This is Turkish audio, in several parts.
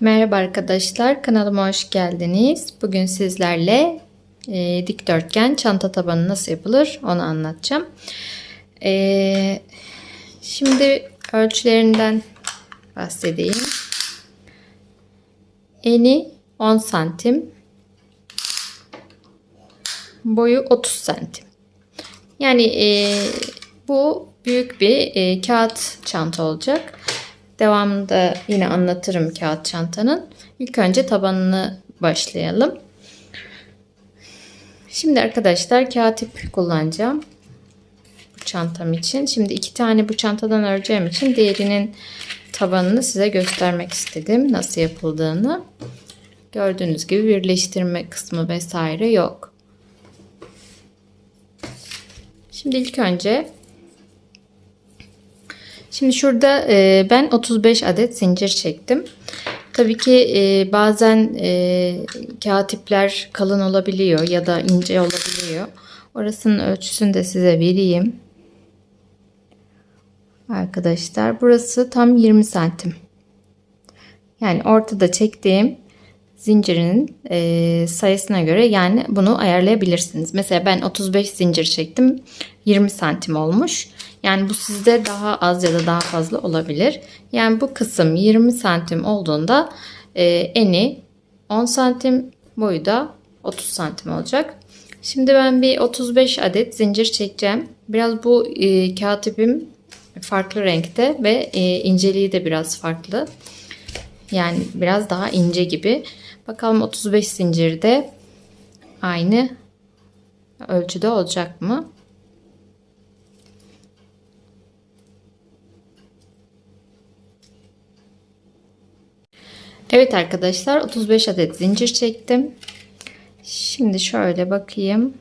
Merhaba arkadaşlar, kanalıma hoş geldiniz. Bugün sizlerle e, dikdörtgen çanta tabanı nasıl yapılır onu anlatacağım. E, şimdi ölçülerinden bahsedeyim. Eni 10 santim, boyu 30 santim. Yani e, bu büyük bir e, kağıt çanta olacak. Devamında yine anlatırım kağıt çantanın. İlk önce tabanını başlayalım. Şimdi arkadaşlar kağıt ip kullanacağım. Bu çantam için. Şimdi iki tane bu çantadan öreceğim için diğerinin tabanını size göstermek istedim. Nasıl yapıldığını. Gördüğünüz gibi birleştirme kısmı vesaire yok. Şimdi ilk önce Şimdi şurada e, ben 35 adet zincir çektim. Tabii ki e, bazen e, kağıt ipler kalın olabiliyor ya da ince olabiliyor. Orasının ölçüsünü de size vereyim. Arkadaşlar burası tam 20 santim. Yani ortada çektiğim zincirinin e, sayısına göre yani bunu ayarlayabilirsiniz. Mesela ben 35 zincir çektim. 20 santim olmuş. Yani bu sizde daha az ya da daha fazla olabilir. Yani bu kısım 20 santim olduğunda e, eni 10 santim boyu da 30 santim olacak. Şimdi ben bir 35 adet zincir çekeceğim. Biraz bu e, kağıt ipim farklı renkte ve e, inceliği de biraz farklı. Yani biraz daha ince gibi. Bakalım 35 zincirde aynı ölçüde olacak mı? Evet arkadaşlar 35 adet zincir çektim. Şimdi şöyle bakayım.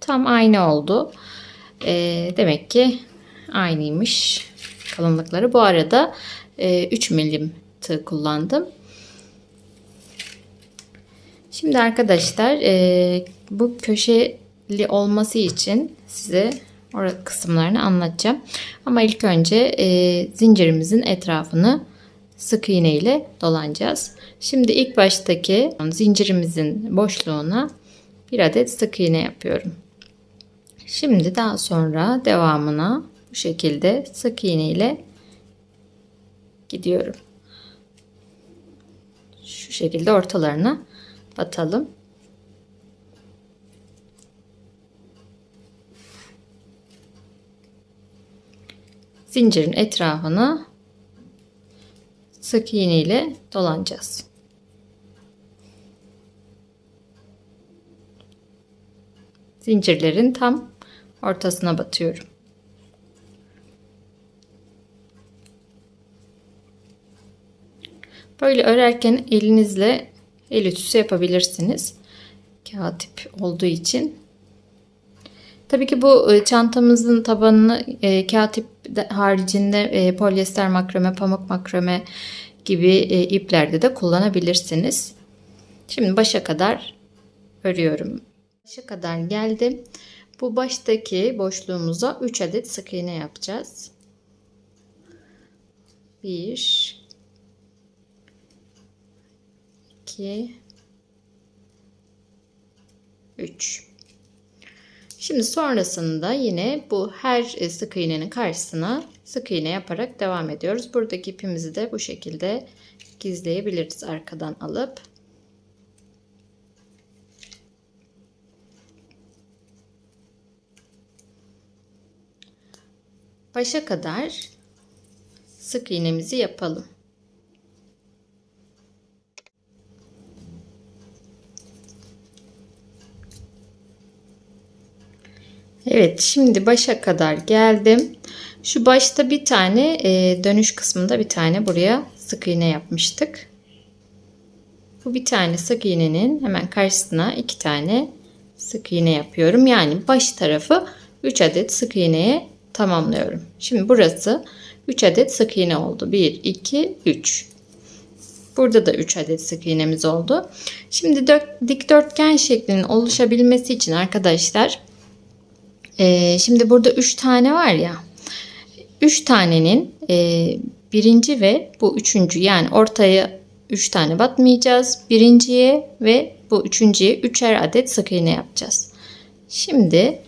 Tam aynı oldu. Ee, demek ki aynıymış kalınlıkları. Bu arada e, 3 milim tığ kullandım. Şimdi arkadaşlar e, bu köşeli olması için size orada kısımlarını anlatacağım. Ama ilk önce e, zincirimizin etrafını sık iğne ile dolanacağız. Şimdi ilk baştaki zincirimizin boşluğuna bir adet sık iğne yapıyorum. Şimdi daha sonra devamına bu şekilde sık iğne ile gidiyorum. Şu şekilde ortalarına batalım. Zincirin etrafını sık iğne ile dolanacağız. Zincirlerin tam ortasına batıyorum. Böyle örerken elinizle el ütüsü yapabilirsiniz. Kağıt ip olduğu için. Tabii ki bu e, çantamızın tabanını e, kağıt ip haricinde e, polyester makrame, pamuk makrame gibi e, iplerde de kullanabilirsiniz. Şimdi başa kadar örüyorum. Başa kadar geldim. Bu baştaki boşluğumuza 3 adet sık iğne yapacağız. 1 2 3 Şimdi sonrasında yine bu her sık iğnenin karşısına sık iğne yaparak devam ediyoruz. Buradaki ipimizi de bu şekilde gizleyebiliriz arkadan alıp. Başa kadar sık iğnemizi yapalım. Evet şimdi başa kadar geldim. Şu başta bir tane e, dönüş kısmında bir tane buraya sık iğne yapmıştık. Bu bir tane sık iğnenin hemen karşısına iki tane sık iğne yapıyorum. Yani baş tarafı 3 adet sık iğneye tamamlıyorum. Şimdi burası 3 adet sık iğne oldu. 1, 2, 3. Burada da 3 adet sık iğnemiz oldu. Şimdi dikdörtgen şeklinin oluşabilmesi için arkadaşlar e, şimdi burada 3 tane var ya 3 tanenin e, birinci ve bu üçüncü yani ortaya 3 tane batmayacağız. Birinciye ve bu üçüncüye üçer adet sık iğne yapacağız. Şimdi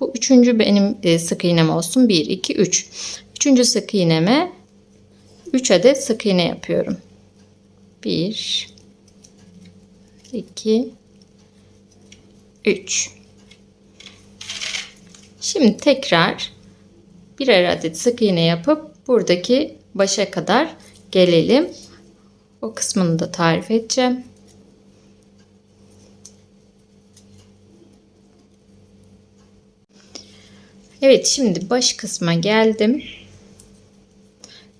bu üçüncü benim e, sık iğnem olsun. 1, 2, 3. Üçüncü sık iğneme 3 adet sık iğne yapıyorum. 1, 2, 3. Şimdi tekrar birer adet sık iğne yapıp buradaki başa kadar gelelim. O kısmını da tarif edeceğim. Evet şimdi baş kısma geldim.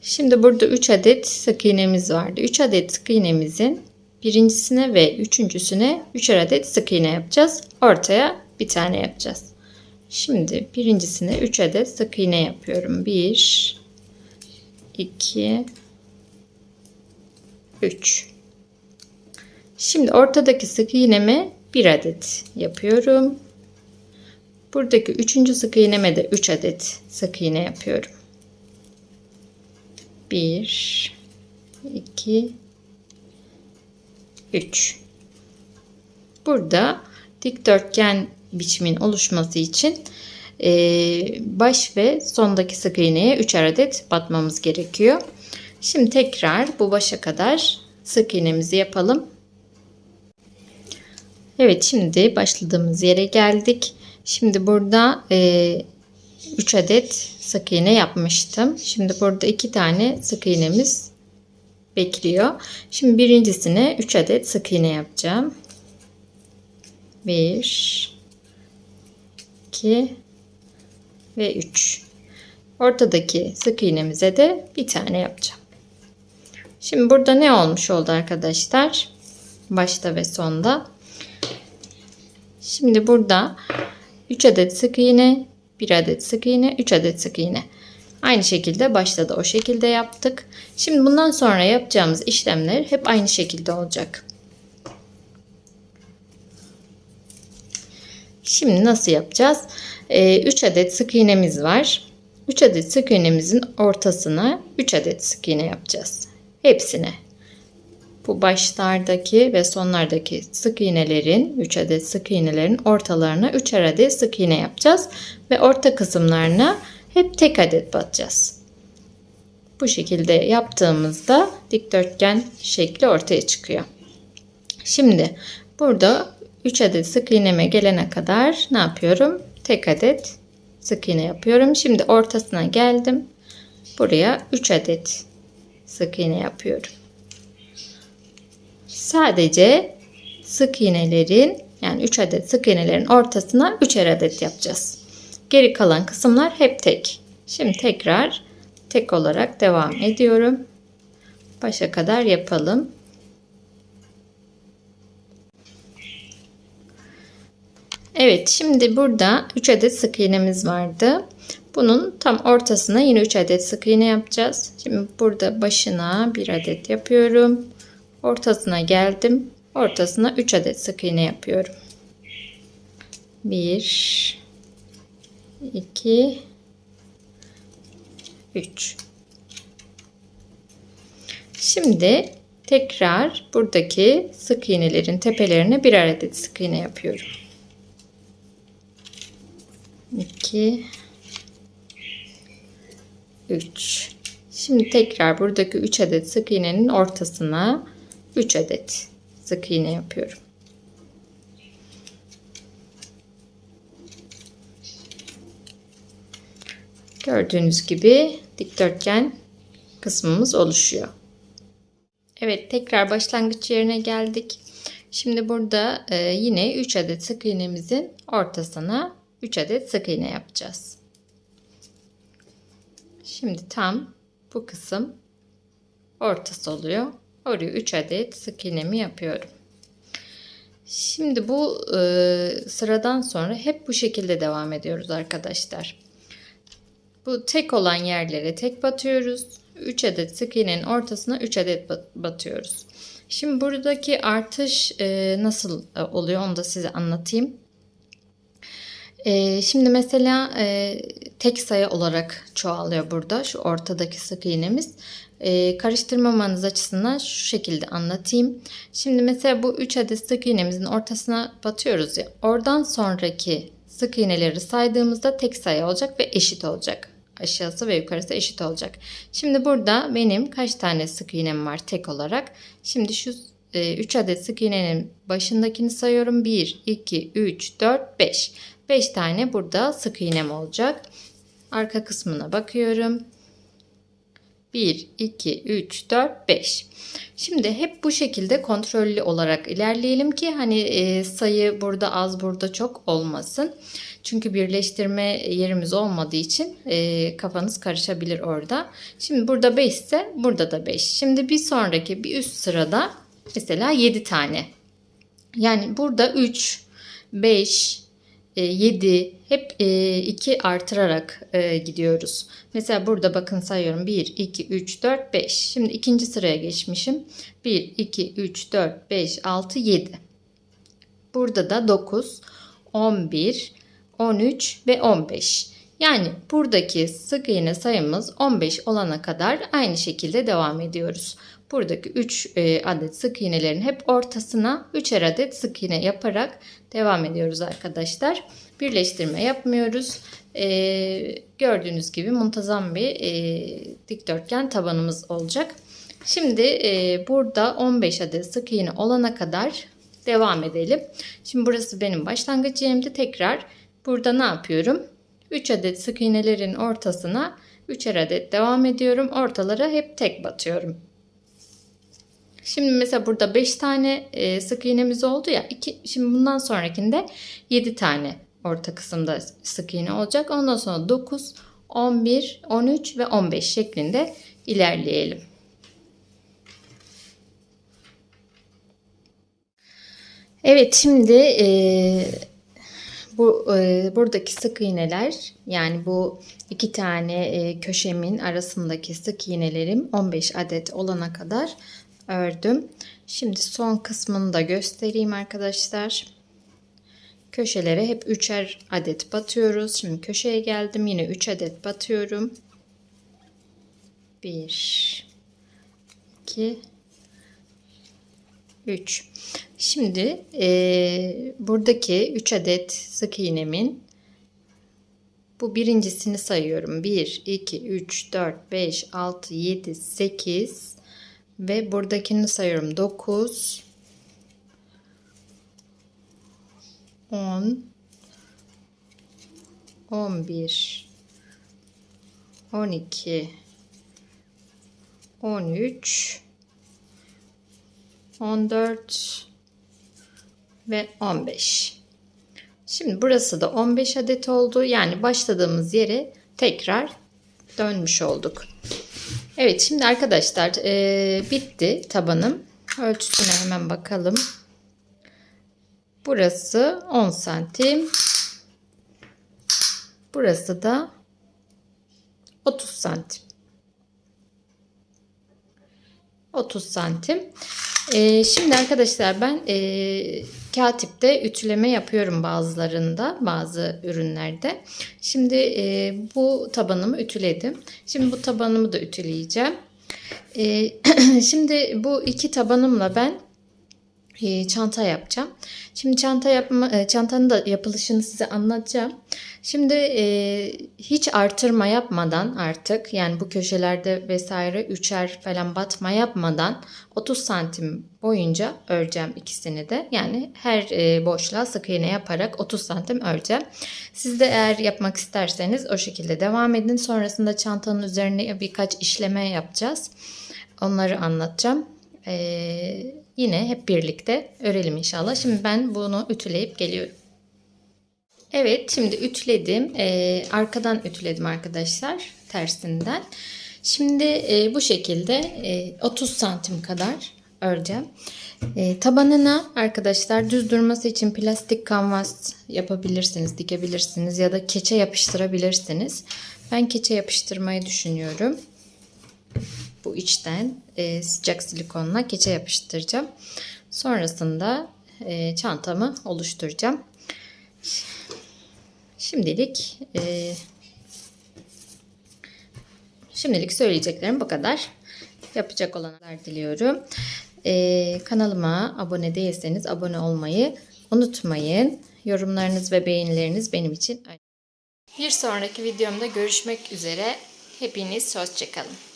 Şimdi burada 3 adet sık iğnemiz vardı. 3 adet sık iğnemizin birincisine ve üçüncüsüne 3'er adet sık iğne yapacağız. Ortaya bir tane yapacağız. Şimdi birincisine 3 adet sık iğne yapıyorum. 1 2 3 Şimdi ortadaki sık iğneme 1 adet yapıyorum. Buradaki üçüncü sık iğneme de 3 adet sık iğne yapıyorum. 1 2 3 Burada dikdörtgen biçimin oluşması için e, baş ve sondaki sık iğneye 3 adet batmamız gerekiyor. Şimdi tekrar bu başa kadar sık iğnemizi yapalım. Evet şimdi başladığımız yere geldik. Şimdi burada e, 3 adet sık iğne yapmıştım. Şimdi burada 2 tane sık iğnemiz bekliyor. Şimdi birincisine 3 adet sık iğne yapacağım. 1 2 ve 3. Ortadaki sık iğnemize de bir tane yapacağım. Şimdi burada ne olmuş oldu arkadaşlar? Başta ve sonda. Şimdi burada 3 adet sık iğne, 1 adet sık iğne, 3 adet sık iğne. Aynı şekilde başta da o şekilde yaptık. Şimdi bundan sonra yapacağımız işlemler hep aynı şekilde olacak. Şimdi nasıl yapacağız? 3 ee, adet sık iğnemiz var. 3 adet sık iğnemizin ortasına 3 adet sık iğne yapacağız. Hepsine. Bu başlardaki ve sonlardaki sık iğnelerin 3 adet sık iğnelerin ortalarına 3 adet sık iğne yapacağız ve orta kısımlarına hep tek adet batacağız. Bu şekilde yaptığımızda dikdörtgen şekli ortaya çıkıyor. Şimdi burada 3 adet sık iğneme gelene kadar ne yapıyorum? Tek adet sık iğne yapıyorum. Şimdi ortasına geldim. Buraya 3 adet sık iğne yapıyorum. Sadece sık iğnelerin yani 3 adet sık iğnelerin ortasına 3'er adet yapacağız. Geri kalan kısımlar hep tek. Şimdi tekrar tek olarak devam ediyorum. Başa kadar yapalım. Evet şimdi burada 3 adet sık iğnemiz vardı. Bunun tam ortasına yine 3 adet sık iğne yapacağız. Şimdi burada başına 1 adet yapıyorum. Ortasına geldim. Ortasına 3 adet sık iğne yapıyorum. 1 2 3 Şimdi tekrar buradaki sık iğnelerin tepelerine birer adet sık iğne yapıyorum. 2 3 Şimdi tekrar buradaki 3 adet sık iğnenin ortasına 3 adet sık iğne yapıyorum. Gördüğünüz gibi dikdörtgen kısmımız oluşuyor. Evet tekrar başlangıç yerine geldik. Şimdi burada e, yine 3 adet sık iğnemizin ortasına 3 adet sık iğne yapacağız. Şimdi tam bu kısım ortası oluyor. Oraya 3 adet sık iğnemi yapıyorum. Şimdi bu e, sıradan sonra hep bu şekilde devam ediyoruz arkadaşlar. Bu tek olan yerlere tek batıyoruz. 3 adet sık iğnenin ortasına 3 adet batıyoruz. Şimdi buradaki artış e, nasıl e, oluyor onu da size anlatayım. E, şimdi mesela e, tek sayı olarak çoğalıyor burada şu ortadaki sık iğnemiz. Ee, karıştırmamanız açısından şu şekilde anlatayım. Şimdi mesela bu 3 adet sık iğnemizin ortasına batıyoruz ya. Oradan sonraki sık iğneleri saydığımızda tek sayı olacak ve eşit olacak. Aşağısı ve yukarısı eşit olacak. Şimdi burada benim kaç tane sık iğnem var tek olarak? Şimdi şu 3 adet sık iğnenin başındakini sayıyorum. 1, 2, 3, 4, 5. 5 tane burada sık iğnem olacak. Arka kısmına bakıyorum. 1, 2, 3, 4, 5. Şimdi hep bu şekilde kontrollü olarak ilerleyelim ki hani e, sayı burada az burada çok olmasın. Çünkü birleştirme yerimiz olmadığı için e, kafanız karışabilir orada. Şimdi burada 5 ise burada da 5. Şimdi bir sonraki bir üst sırada mesela 7 tane. Yani burada 3, 5, 7 hep 2 artırarak e, gidiyoruz. Mesela burada bakın sayıyorum 1, 2, 3, 4, 5. Şimdi ikinci sıraya geçmişim. 1, 2, 3, 4, 5, 6, 7. Burada da 9, 11, 13 ve 15. Yani buradaki sık iğne sayımız 15 olana kadar aynı şekilde devam ediyoruz. Buradaki 3 adet sık iğnelerin hep ortasına 3'er adet sık iğne yaparak devam ediyoruz arkadaşlar. Birleştirme yapmıyoruz. Ee, gördüğünüz gibi muntazam bir e, dikdörtgen tabanımız olacak. Şimdi e, burada 15 adet sık iğne olana kadar devam edelim. Şimdi burası benim başlangıç yerimdi. Tekrar burada ne yapıyorum? 3 adet sık iğnelerin ortasına 3'er adet devam ediyorum. Ortalara hep tek batıyorum. Şimdi mesela burada 5 tane e, sık iğnemiz oldu ya. Iki, şimdi bundan sonrakinde 7 tane orta kısımda sık iğne olacak. Ondan sonra 9, 11, 13 ve 15 şeklinde ilerleyelim. Evet şimdi e, bu e, buradaki sık iğneler yani bu iki tane e, köşemin arasındaki sık iğnelerim 15 adet olana kadar ördüm. Şimdi son kısmını da göstereyim arkadaşlar. Köşelere hep üçer adet batıyoruz. Şimdi köşeye geldim. Yine 3 adet batıyorum. 1 2 3 Şimdi e, buradaki 3 adet sık iğnemin bu birincisini sayıyorum. 1, 2, 3, 4, 5, 6, 7, 8 ve buradakini sayıyorum. 9, 10, 11, 12, 13, 14 ve 15. Şimdi burası da 15 adet oldu. Yani başladığımız yere tekrar dönmüş olduk. Evet şimdi arkadaşlar e, bitti tabanım. Ölçüsüne hemen bakalım. Burası 10 santim. Burası da 30 santim. 30 santim. Ee, şimdi arkadaşlar ben e, katipte ütüleme yapıyorum bazılarında bazı ürünlerde. Şimdi e, bu tabanımı ütüledim. Şimdi bu tabanımı da ütüleyeceğim. E, şimdi bu iki tabanımla ben çanta yapacağım. Şimdi çanta yapma, e, çantanın da yapılışını size anlatacağım. Şimdi e, hiç artırma yapmadan artık yani bu köşelerde vesaire üçer falan batma yapmadan 30 santim boyunca öreceğim ikisini de. Yani her e, boşluğa sık iğne yaparak 30 santim öreceğim. Siz de eğer yapmak isterseniz o şekilde devam edin. Sonrasında çantanın üzerine birkaç işleme yapacağız. Onları anlatacağım. Ee, yine hep birlikte örelim inşallah. Şimdi ben bunu ütüleyip geliyorum. Evet şimdi ütüledim. Ee, arkadan ütüledim arkadaşlar tersinden. Şimdi e, bu şekilde e, 30 santim kadar öreceğim. E, tabanına arkadaşlar düz durması için plastik kanvas yapabilirsiniz, dikebilirsiniz ya da keçe yapıştırabilirsiniz. Ben keçe yapıştırmayı düşünüyorum. Bu içten e, sıcak silikonla keçe yapıştıracağım. Sonrasında e, çantamı oluşturacağım. Şimdilik e, şimdilik söyleyeceklerim bu kadar. yapacak olanlar diliyorum. Ee, kanalıma abone değilseniz abone olmayı unutmayın. Yorumlarınız ve beğenileriniz benim için önemli. Bir sonraki videomda görüşmek üzere. Hepiniz hoşçakalın.